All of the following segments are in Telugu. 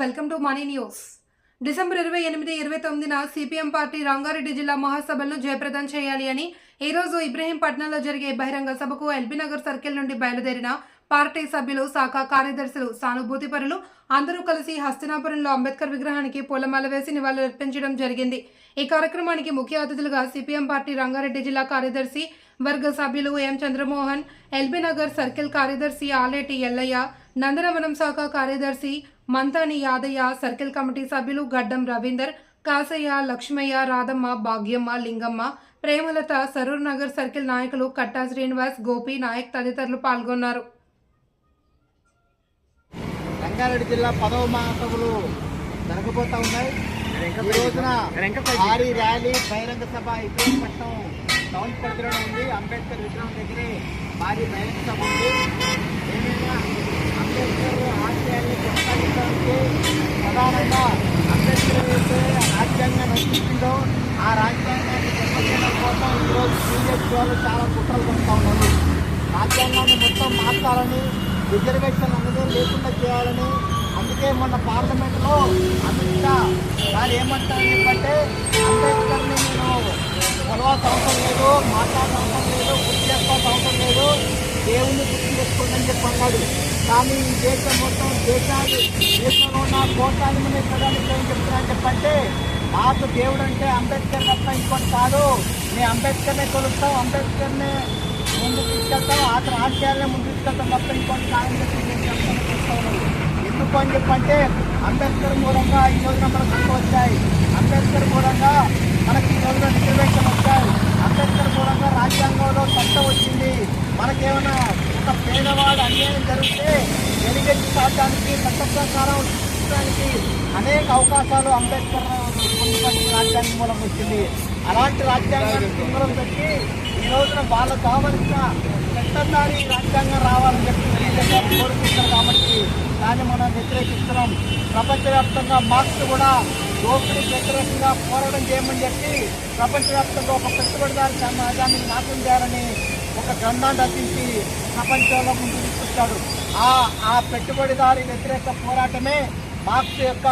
Welcome to money news. December ఇరవై ఎనిమిది ఇరవై తొమ్మిదిన సిపిఎం పార్టీ రంగారెడ్డి జిల్లా మహాసభలను జయప్రదం చేయాలి అని ఈ రోజు ఇబ్రహీంపట్నంలో జరిగే బహిరంగ సభకు ఎల్బీనగర్ సర్కిల్ నుండి బయలుదేరిన పార్టీ సభ్యులు శాఖ కార్యదర్శులు సానుభూతి పరులు అందరూ కలిసి హస్తినాపురంలో అంబేద్కర్ విగ్రహానికి పూలమాల వేసి నివాళులర్పించడం జరిగింది. ఈ కార్యక్రమానికి ముఖ్య అతిథులుగా సిపిఎం పార్టీ రంగారెడ్డి జిల్లా కార్యదర్శి వర్గ సభ్యులు ఎం చంద్రమోహన్ ఎల్బీనగర్ సర్కిల్ కార్యదర్శి ఆలేటి ఎల్లయ్య నందనవనం శాఖ కార్యదర్శి మంతాని యాదయ్య సర్కిల్ కమిటీ సభ్యులు గడ్డం రవీందర్ కాసయ్య లక్ష్మయ్య రాధమ్మ భాగ్యమ్మ లింగమ్మ ప్రేమలత సరూర్ నగర్ సర్కిల్ నాయకులు కట్టా శ్రీనివాస్ గోపి నాయక్ తదితరులు పాల్గొన్నారు. రంగారెడ్డి జిల్లా పదవ మహాసభలు జరగబోతా ఉన్నాయి. ఈ రోజున భారీ ర్యాలీ బహిరంగ సభ ఇబ్రహీంపట్నం టౌన్ పరిధిలోనే ఉంది. అంబేద్కర్ విగ్రహం దగ్గరే భారీ బహిరంగ సభ ఉంది. రాజ్యాంగాన్ని ఆ రాజ్యాంగాన్ని దెబ్బతీయడం కోసం ఈరోజు బీజేపీ వాళ్ళు చాలా కుట్రలు కొడుతూ ఉన్నారు. రాజ్యాంగాన్ని మొత్తం మార్చాలని రిజర్వేషన్ అనేది లేకుండా చేయాలని అందుకే మొన్న పార్లమెంట్లో అమిత్ షా గారు ఏమంటారు చెప్పంటే అంబేద్కర్ని నేను కొలవాల్సిన అవసరం లేదు మాట్లాడాల్సిన అవసరం లేదు గుర్తు చేసుకోవాల్సిన అవసరం లేదు దేవుణ్ణి గుర్తు చేసుకోండి అని చెప్పి అన్నాడు. కానీ ఈ దేశం మొత్తం దేశాలు దేశంలో ఉన్న కోటాది మంది ప్రధానికి చెప్తున్నారని చెప్పంటే మాకు దేవుడు అంటే అంబేద్కర్ తప్ప ఇంకోటి కాదు. మేము అంబేద్కర్నే కొలుస్తాం అంబేద్కర్నే ముందు తీసుకెళ్తాం అతను ఆశయాలనే ముందు తీసుకెళ్తాం తప్ప ఇంకోటి కాదని చెప్పి ఎందుకు అని చెప్పంటే అంబేద్కర్ మూలంగా ఈ రోజున మనకు హక్కు వచ్చాయి. అంబేద్కర్ మూలంగా మనకి ఈ రోజున రిజర్వేషన్ వచ్చాయి. అంబేద్కర్ మూలంగా రాజ్యాంగంలో చట్టం వచ్చింది. మనకేమైనా ఒక పేదవాడు అన్యాయం జరిగితే వెలిగెత్తి సాధడానికి చట్ట ప్రకారం శిక్షించడానికి అనేక అవకాశాలు అంబేద్కర్ పొందుపరిచిన రాజ్యాంగం మూలం వచ్చింది. అలాంటి రాజ్యాంగాన్ని సింగరం పెట్టి ఈ రోజున వాళ్ళకు కావలసిన చట్టందారి రాజ్యాంగం రావాలని చెప్పి కోరుకుంటారు కాబట్టి దాన్ని మనం వ్యతిరేకిస్తున్నాం. ప్రపంచవ్యాప్తంగా మార్క్స్ కూడా దోపిడీకి వ్యతిరేకంగా పోరాటం చేయమని చెప్పి ప్రపంచవ్యాప్తంగా ఒక పెట్టుబడిదారు సమాజాన్ని నాశనం చేయాలని ఒక గ్రంథాన్ని రచించి ప్రపంచంలో ముందు తీసుకొచ్చాడు. ఆ ఆ పెట్టుబడిదారి వ్యతిరేక పోరాటమే మార్క్స్ యొక్క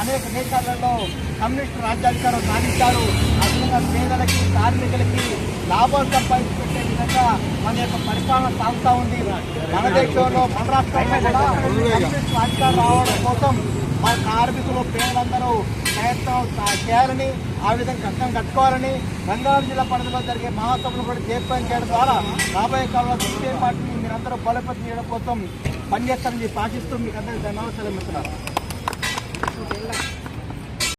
అనేక దేశాలలో కమ్యూనిస్ట్ రాజ్యాధికారం సాధించారు. అదేవిధంగా పేదలకి కార్మికులకి లాభం సంపాదించుకునే విధంగా మన యొక్క పరిపాలన సాగుతూ ఉంది. మన దేశంలో మన రాష్ట్రంలో కూడా కమ్యూనిస్ట్ రాజ్యాలు రావడం కోసం మన కార్మికులు పేదలందరూ ప్రయత్నం చేయాలని ఆ విధంగా కష్టం కట్టుకోవాలని రంగారెడ్డి జిల్లా పరిధిలో జరిగే మహాసభలు కూడా జయప్రదం చేయడం ద్వారా రాబోయే కాలంలో సిపిఐ పార్టీని మీరందరూ బలోపేతం చేయడం కోసం పనిచేస్తారని ఆశిస్తూ మీకు అందరికీ ధన్యవాదాలు 特别辣